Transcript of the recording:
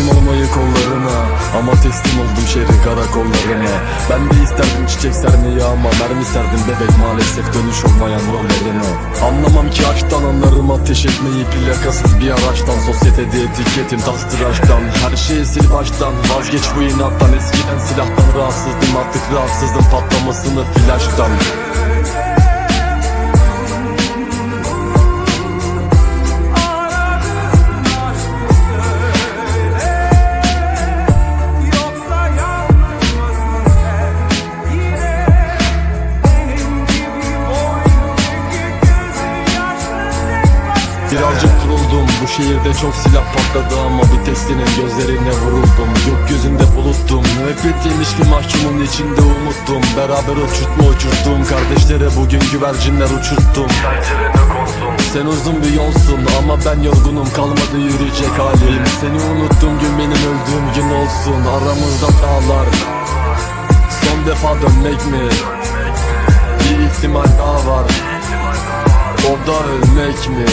açmayı kollarına. Ama teslim oldum şehrin karakollarına. Ben de isterdim çiçek sermeyi ama Mermi serdim bebek maalesef dönüş olmayan rollerine Anlamam ki aşktan anlarım ateş etmeyi. Plakasız bir araçtan Sosyetede etiketim tastıraçtan Her şeyi sil baştan Vazgeç bu inattan. Eskiden silahtan rahatsızdım artık rahatsızım Patlamasını flaştan Birazcık kuruldum bu şehirde çok silah patladı ama bir tek senin gözlerine vuruldum. Gökyüzünde buluttum Müebbet yemiş bir mahkumun içinde umuttum Beraber uçurtma uçurttum Kardeşlere bugün güvercinler uçurttum. Sen uzun bir yolsun ama ben yorgunum Kalmadı yürüyecek halim. Seni unuttuğum gün benim öldüğüm gün olsun. Aramızda dağlar Son defa dönmek mi? Bir ihtimal daha var O da ölmek mi?